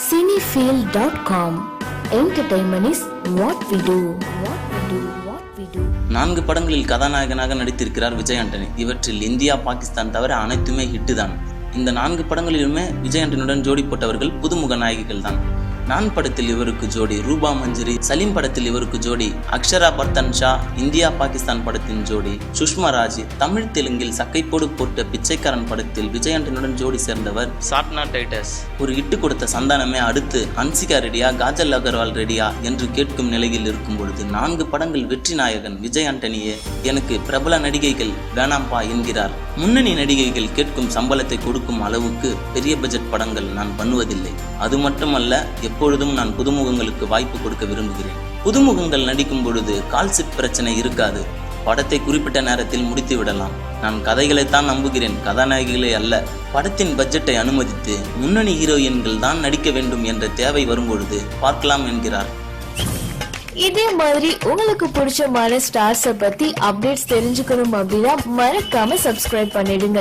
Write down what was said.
Cinefield.com Entertainment is what we do. What we do. What we do. நான்கு படங்களில் கதாநாயகனாக நடித்திருக்கிறார் விஜய் ஆண்டனி இவற்றில் இந்தியா பாகிஸ்தான் தவிர அனைத்துமே ஹிட்டு தான் இந்த நான்கு படங்களிலுமே விஜய் ஆண்டனியுடன் ஜோடி போட்டவர்கள் புதுமுக நாயகிகள் தான் நான் படத்தில் இவருக்கு ஜோடி ரூபா மஞ்சரி சலீம் படத்தில் இவருக்கு ஜோடி அக்ஷரா பர்தன் ஷா இந்தியா பாகிஸ்தான் படத்தின் ஜோடி சுஷ்மா ராஜ் தமிழ் தெலுங்கில் சக்கைப்போடு போட்ட பிச்சைக்காரன் படத்தில் விஜய் ஆண்டனியுடன் ஜோடி சேர்ந்தவர். சாட்னா டைட்டஸ். ஒரு இட்டு கொடுத்த சந்தானமே அடுத்து ஹன்சிகா ரெடியா காஜல் அகர்வால் ரெடியா என்று கேட்கும் நிலையில் இருக்கும் பொழுது நான்கு படங்கள் வெற்றி நாயகன் விஜய் ஆண்டனியே எனக்கு பிரபல நடிகைகள் வேணாம்பா என்கிறார். முன்னணி நடிகைகள் கேட்கும் சம்பளத்தை கொடுக்கும் அளவுக்கு பெரிய பட்ஜெட் படங்கள் நான் பண்ணுவதில்லை. அது மட்டுமல்ல எப்பொழுதும் நான் புதுமுகங்களுக்கு வாய்ப்பு கொடுக்க விரும்புகிறேன். புதுமுகங்கள் நடிக்கும் பொழுது கால்சிட் பிரச்சனை இருக்காது. படத்தை குறிப்பிட்ட நேரத்தில் முடித்து விடலாம். நான் கதைகளைத்தான் நம்புகிறேன். கதாநாயகிகளை அல்ல. படத்தின் பட்ஜெட்டை அனுமதித்து முன்னணி ஹீரோயின்கள் தான் நடிக்க வேண்டும் என்ற தேவை வரும்பொழுது பார்க்கலாம் என்கிறார். இதே மாதிரி உங்களுக்கு பிடிச்சமான ஸ்டார்ஸ பத்தி அப்டேட்ஸ் தெரிஞ்சுக்கணும் அப்படின்னா மறக்காம சப்ஸ்கிரைப் பண்ணிடுங்க.